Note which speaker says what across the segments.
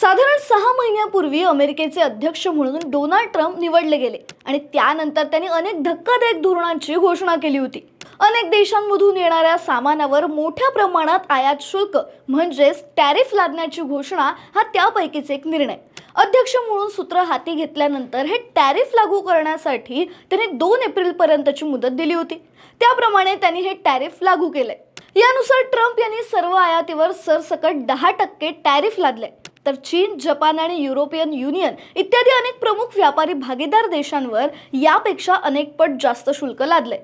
Speaker 1: साधारण सहा महिन्यापूर्वी अमेरिकेचे अध्यक्ष म्हणून डोनाल्ड ट्रम्प निवडले गेले आणि त्यानंतर त्यांनी अनेक धक्कादायक धोरणांची घोषणा केली होती. अनेक देशांमधून येणाऱ्या सामानावर मोठ्या प्रमाणात आयात शुल्क म्हणजेच टॅरिफ लादण्याची घोषणा हा त्यापैकीच एक निर्णय. अध्यक्ष म्हणून सूत्र हाती घेतल्यानंतर हे टॅरिफ लागू करण्यासाठी त्यांनी दोन एप्रिलपर्यंतची मुदत दिली होती. त्याप्रमाणे त्यांनी हे टॅरिफ लागू केले यानुसार ट्रम्प यांनी सर्व आयातीवर सरसकट दहा टक्के टॅरिफ लादले तर चीन जपान आणि युरोपियन युनियन इत्यादी अनेक प्रमुख व्यापारी भागीदार देशांवर यापेक्षा अनेक पट जास्त शुल्क लादले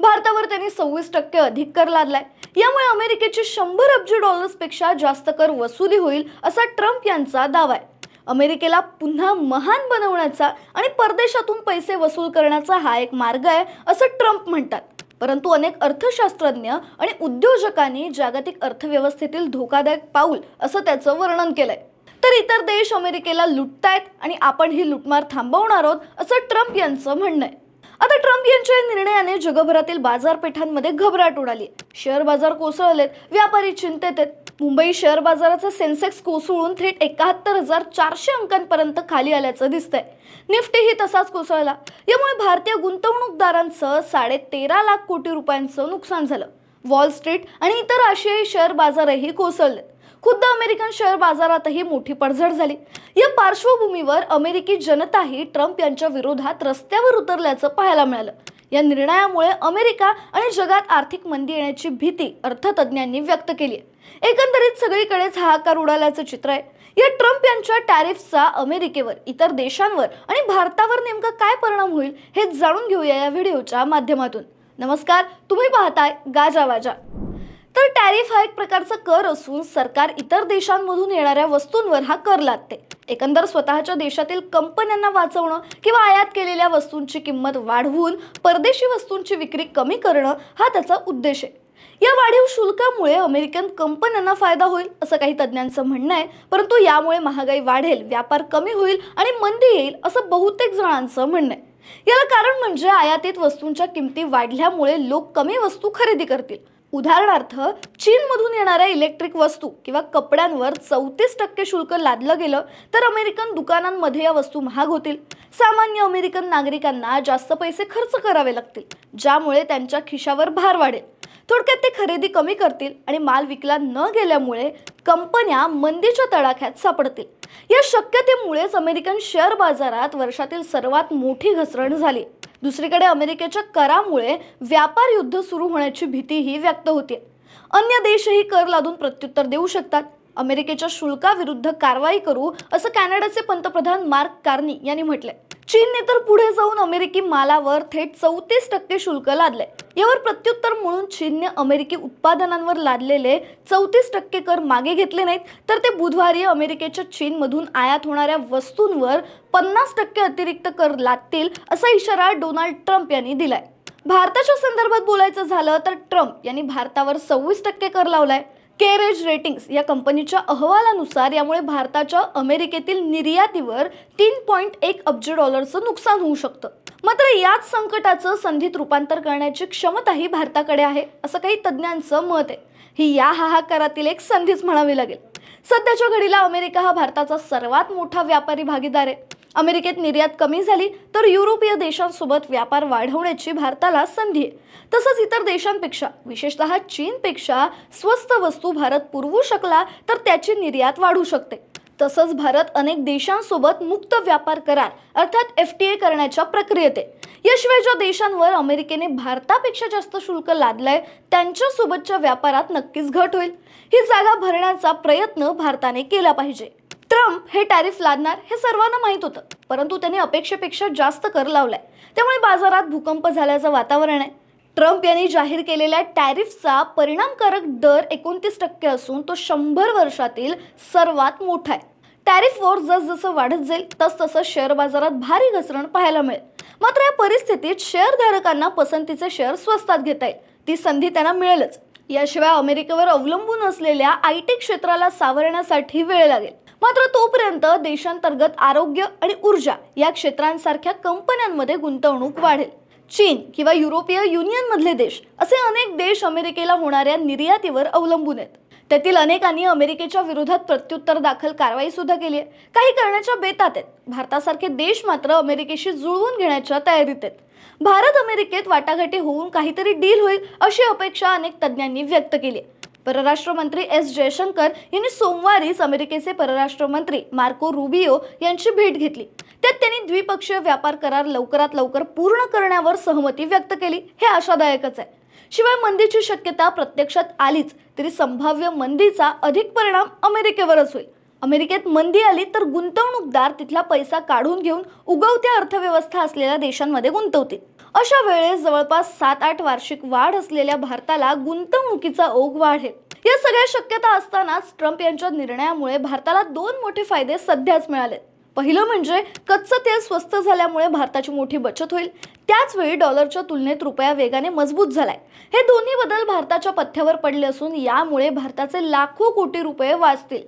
Speaker 1: भारतावर त्यांनी सव्वीस टक्के अधिक कर लादलाय. यामुळे अमेरिकेचे शंभर अब्ज डॉलर्सपेक्षा जास्त कर वसुली होईल असा ट्रम्प यांचा दावा आहे. अमेरिकेला पुन्हा महान बनवण्याचा आणि परदेशातून पैसे वसूल करण्याचा हा एक मार्ग आहे असं ट्रम्प म्हणतात. परंतु अनेक अर्थशास्त्रज्ञ आणि उद्योजकांनी जागतिक अर्थव्यवस्थेतील धोकादायक पाऊल असं त्याचं वर्णन केलंय. तर इतर देश अमेरिकेला लुटतायत आणि आपण ही लुटमार थांबवणार आहोत असं ट्रम्प यांचं म्हणणं आहे. आता ट्रम्प यांच्या या निर्णयाने जगभरातील बाजारपेठांमध्ये घबराट उडाली शेअर बाजार कोसळलेत व्यापारी चिंतेत आहेत. मुंबई शेअर बाजाराचा सेन्सेक्स कोसळून थेट एकाहत्तर हजार चारशे अंकांपर्यंत खाली आल्याचं दिसतंय. निफ्टीही तसाच कोसळला. यामुळे भारतीय गुंतवणूकदारांचं साडे तेरा लाख कोटी रुपयांचं नुकसान झालं. वॉल स्ट्रीट आणि इतर आशियाई शेअर बाजारही कोसळले खुद्द अमेरिकन शेअर बाजारातही मोठी पडझड झाली. या पार्श्वभूमीवर अमेरिकी जनताही ट्रम्प यांच्या विरोधात रस्त्यावर उतरल्याचं पाहायला मिळालं. या निर्णयामुळे अमेरिका आणि जगात आर्थिक मंदी येण्याची भीती अर्थतज्ञांनी व्यक्त केली आहे. एकंदरीत सगळीकडेच हाहाकार उडाल्याचं चित्र आहे. या ट्रम्प यांच्या टॅरिफचा अमेरिकेवर इतर देशांवर आणि भारतावर नेमका काय परिणाम होईल हे जाणून घेऊया या व्हिडिओच्या माध्यमातून. नमस्कार तुम्ही पाहताय गाजावाजा तर टॅरिफ हा एक प्रकारचा कर असून सरकार इतर देशांमधून येणाऱ्या वस्तूंवर हा कर लादते. एकंदर स्वतःच्या देशातील कंपन्यांना वाचवणं किंवा आयात केलेल्या वस्तूंची किंमत वाढवून परदेशी वस्तूंची विक्री कमी करणं हा त्याचा उद्देश आहे. या वाढीव शुल्कामुळे अमेरिकन कंपन्यांना फायदा होईल असं काही तज्ज्ञांचं म्हणणं आहे. परंतु यामुळे महागाई वाढेल व्यापार कमी होईल आणि मंदी येईल असं बहुतेक जणांचं म्हणणं आहे. याला कारण म्हणजे आयातीत वस्तूंच्या किमती वाढल्यामुळे लोक कमी वस्तू खरेदी करतील. उदाहरणार्थ चीनमधून येणाऱ्या इलेक्ट्रिक वस्तू किंवा कपड्यांवर चौतीस टक्के शुल्क लादलं गेलं तर अमेरिकन दुकानांमध्ये या वस्तू महाग होतील. सामान्य अमेरिकन नागरिकांना जास्त पैसे खर्च करावे लागतील ज्यामुळे त्यांच्या खिशावर भार वाढेल. थोडक्यात ते खरेदी कमी करतील आणि माल विकला न गेल्यामुळे कंपन्या मंदीच्या तडाख्यात सापडतील. या शक्यतेमुळेच अमेरिकन शेअर बाजारात वर्षातील सर्वात मोठी घसरण झाली. दुसरीकडे अमेरिकेच्या करामुळे व्यापार युद्ध सुरू होण्याची भीतीही व्यक्त होते अन्य देशही कर लादून प्रत्युत्तर देऊ शकतात. अमेरिकेच्या शुल्काविरुद्ध कारवाई करू असं कॅनडाचे पंतप्रधान मार्क कार्नी यांनी म्हटलंय. चीनने तर पुढे जाऊन अमेरिकी मालावर थेट चौतीस टक्के शुल्क लादले यावर प्रत्युत्तर म्हणून चीनने अमेरिकी उत्पादनांवर लादलेले चौतीस टक्के कर मागे घेतले नाहीत तर ते बुधवारी अमेरिकेच्या चीनमधून आयात होणाऱ्या वस्तूंवर पन्नास टक्के अतिरिक्त कर लादतील असा इशारा डोनाल्ड ट्रम्प यांनी दिलाय. भारताच्या संदर्भात बोलायचं झालं तर ट्रम्प यांनी भारतावर सव्वीस टक्के कर लावलाय. केरेज रेटिंग्स या कंपनीच्या अहवालानुसार यामुळे भारताच्या अमेरिकेतील निर्यातीवर तीन पॉईंट एक अब्ज डॉलरचं नुकसान होऊ शकतं. मात्र याच संकटाचं संधीत रूपांतर करण्याची क्षमताही भारताकडे आहे असं काही तज्ज्ञांचं मत आहे. ही या हाहाकारातील एक संधीच म्हणावी लागेल. सध्याच्या घडीला अमेरिका हा भारताचा सर्वात मोठा व्यापारी भागीदार आहे. अमेरिकेत निर्यात कमी झाली तर युरोपीय देशांसोबत व्यापार वाढवण्याची भारताला संधी आहे. तसंच इतर देशांपेक्षा विशेषतः चीनपेक्षा स्वस्त वस्तू भारत पुरवू शकला तर त्याची निर्यात वाढू शकते. तसंच भारत अनेक देशांसोबत मुक्त व्यापार करार अर्थात एफ टी ए करण्याच्या प्रक्रियेत आहे. याशिवाय ज्या देशांवर अमेरिकेने भारतापेक्षा जास्त शुल्क लादलंय त्यांच्यासोबतच्या व्यापारात नक्कीच घट होईल. ही जागा भरण्याचा प्रयत्न भारताने केला पाहिजे. ट्रम्प हे टॅरिफ लादणार हे सर्वांना माहीत होतं. परंतु त्यांनी अपेक्षेपेक्षा जास्त कर लावलाय. त्यामुळे बाजारात भूकंप झाल्याचं वातावरण आहे. ट्रम्प यांनी जाहीर केलेल्या टॅरिफचा परिणामकारक दर एकोणतीस टक्के असून तो शंभर वर्षातील सर्वात मोठा आहे. टॅरिफ वॉर जसजसं वाढत जाईल तसतसं शेअर बाजारात भारी घसरण पाहायला मिळेल. मात्र या परिस्थितीत शेअरधारकांना पसंतीचे शेअर स्वस्तात घेता येईल. ती संधी त्यांना मिळेलच. याशिवाय अमेरिकेवर अवलंबून असलेल्या आय टी क्षेत्राला सावरण्यासाठी वेळ लागेल. मात्र तोपर्यंत देशांतर्गत आरोग्य आणि ऊर्जा या क्षेत्रांसारख्या कंपन्यांमध्ये गुंतवणूक वाढेल. चीन किंवा युरोपीय युनियन मधले देश असे अनेक देश अमेरिकेला होणाऱ्या निर्यातीवर अवलंबून आहेत. त्यातील अनेकांनी अमेरिकेच्या विरोधात प्रत्युत्तर दाखल कारवाई सुद्धा केली आहे. काही करण्याच्या बेतात आहेत. भारतासारखे देश मात्र अमेरिकेशी जुळवून घेण्याच्या तयारीत आहेत. भारत अमेरिकेत वाटाघाटी होऊन काहीतरी डील होईल अशी अपेक्षा अनेक तज्ज्ञांनी व्यक्त केली आहे. परराष्ट्र मंत्री एस जयशंकर यांनी सोमवारीच अमेरिकेचे परराष्ट्र मंत्री मार्को रुबियो यांची भेट घेतली. त्यात त्यांनी द्विपक्षीय व्यापार करार लवकरात लवकर पूर्ण करण्यावर सहमती व्यक्त केली. हे आशादायकच आहे. शिवाय मंदीची शक्यता प्रत्यक्षात आलीच तरी संभाव्य मंदीचा अधिक परिणाम अमेरिकेवरच होईल. अमेरिकेत मंदी आली तर गुंतवणूकदार तिथला पैसा काढून घेऊन उगवत्या अर्थव्यवस्था असलेल्या देशांमध्ये गुंतवतील. अशा वेळेस जवळपास सात आठ वार्षिक वाढ असलेल्या भारताला गुंतवणुकीचा ओघ वाढेल. या सगळ्या शक्यता असतानाच ट्रम्प यांच्या निर्णयामुळे भारताला दोन मोठे फायदे सध्याच मिळाले पहिलं म्हणजे कच्चं तेल स्वस्त झाल्यामुळे भारताची मोठी बचत होईल. त्याच वेळी डॉलरच्या तुलनेत रुपया वेगाने मजबूत झालाय. हे दोन्ही बदल भारताच्या पथ्यावर पडले असून यामुळे भारताचे लाखो कोटी रुपये वाचतील.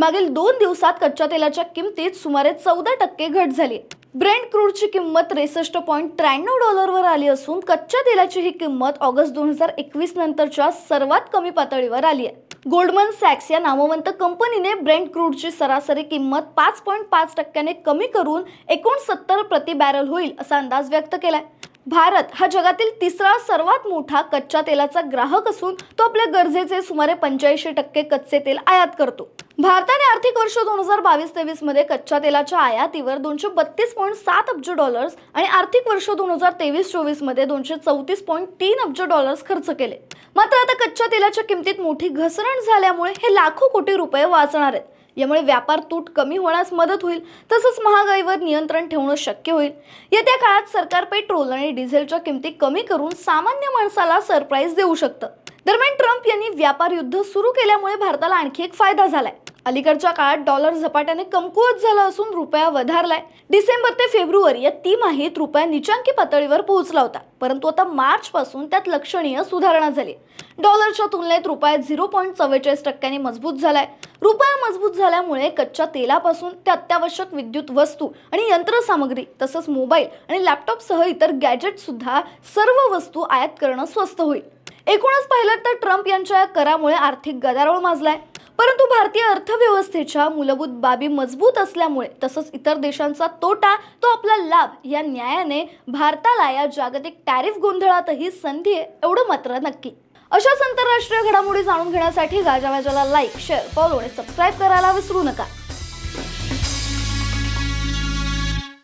Speaker 1: मागील दोन दिवसात कच्च्या तेलाच्या किमतीत सुमारे चौदा टक्के घट झाली. ब्रेंड क्रूडची किंमत त्रेसष्ट पॉईंट त्र्याण्णव डॉलरवर आली असून कच्च्या तेलाची ही किंमत ऑगस्ट दोन हजार एकवीस नंतरच्या सर्वात कमी पातळीवर आली आहे. गोल्डमन सॅक्स या नामवंत कंपनीने ब्रेंड क्रूडची सरासरी किंमत पाच पॉईंट पाच टक्क्याने कमी करून एकोणसत्तर प्रति बॅरल होईल असा अंदाज व्यक्त केलाय. भारत हा जगातील तिसरा सर्वात मोठा कच्च्या तेलाचा ग्राहक असून तो आपल्या गरजेचे सुमारे पंच्याऐंशी टक्के कच्चे तेल आयात करतो. भारताने आर्थिक वर्ष दोन हजार बावीस तेवीसमध्ये कच्च्या तेलाच्या आयातीवर दोनशे बत्तीस पॉईंट सात अब्ज डॉलर्स आणि आर्थिक वर्ष दोन हजार तेवीस चोवीसमध्ये दोनशे चौतीस पॉईंट तीन अब्ज डॉलर्स खर्च केले. मात्र आता कच्च्या तेलाच्या किमतीत मोठी घसरण झाल्यामुळे हे लाखो कोटी रुपये वाचणार आहेत. यामुळे व्यापार तूट कमी होण्यास मदत होईल तसंच महागाईवर नियंत्रण ठेवणं शक्य होईल. येत्या काळात सरकार पेट्रोल आणि डिझेलच्या किमती कमी करून सामान्य माणसाला सरप्राईज देऊ शकतं. दरम्यान ट्रम्प यांनी व्यापार युद्ध सुरू केल्यामुळे भारताला आणखी एक फायदा झालाय. अलीकडच्या काळात डॉलर झपाट्याने कमकुवत झाला असून रुपया वधारलाय. डिसेंबर ते फेब्रुवारी या तिमाहीत रुपया निचांकी पातळीवर पोहोचला होता. परंतु आता मार्च पासून त्यात लक्षणीय सुधारणा झाली डॉलरच्या तुलनेत रुपया झिरो पॉईंट चव्वेचाळीस टक्क्यांनी मजबूत झालाय. रुपया मजबूत झाल्यामुळे कच्च्या तेलापासून ते अत्यावश्यक विद्युत वस्तू आणि यंत्रसामग्री तसंच मोबाईल आणि लॅपटॉपसह इतर गॅजेट सुद्धा सर्व वस्तू आयात करणं स्वस्त होईल. एकूणच पाहिलं तर ट्रम्प यांच्या या करामुळे आर्थिक गदारोळ माजलाय. परंतु भारतीय अर्थव्यवस्थेच्या मूलभूत बाबी मजबूत असल्यामुळे तसंच इतर देशांचा तोटा तो आपला लाभ या न्यायाने भारताला या जागतिक टॅरिफ गोंधळातही संधी आहे एवढं मात्र नक्की. अशाच आंतरराष्ट्रीय घडामोडी जाणून घेण्यासाठी गाजावाजाला लाईक शेअर फॉलो आणि सबस्क्राईब करायला विसरू नका.